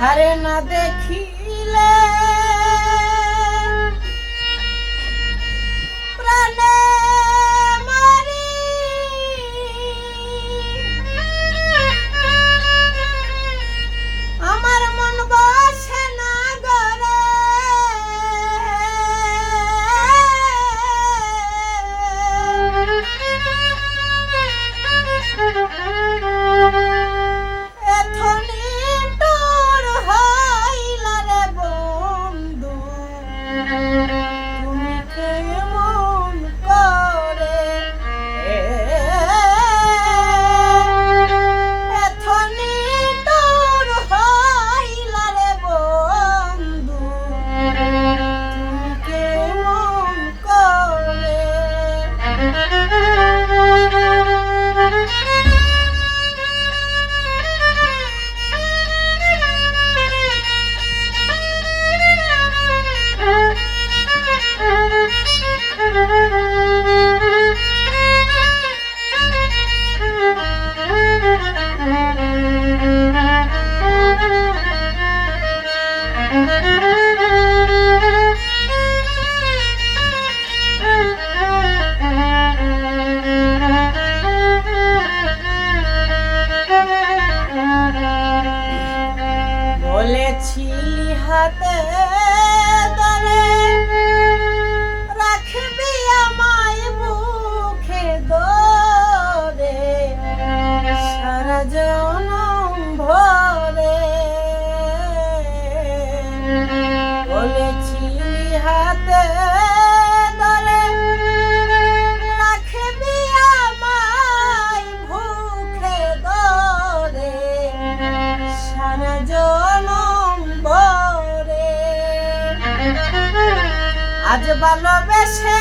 হারে না দেখিলে বলেছিলি হাতে ধরে রাখবি আমায় বুকে দরে আজ ভালোবেসে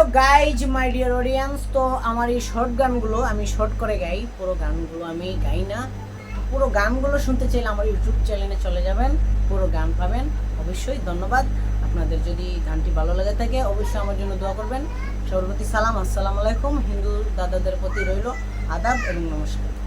hello guys, my dear audience, তো আমার এই শর্ট গানগুলো আমি শর্ট করে গাই। পুরো গানগুলো আমি গাই না। পুরো গানগুলো শুনতে চাইলে আমার ইউটিউব চ্যানেলে চলে যাবেন, পুরো গান পাবেন। অবশ্যই ধন্যবাদ। আপনাদের যদি গানটি ভালো লাগে থাকে, অবশ্যই আমার জন্য দোয়া করবেন। সর্বপ্রতি সালাম, আসসালামু আলাইকুম। হিন্দু দাদাদের প্রতি রইল আদাব এবং নমস্কার।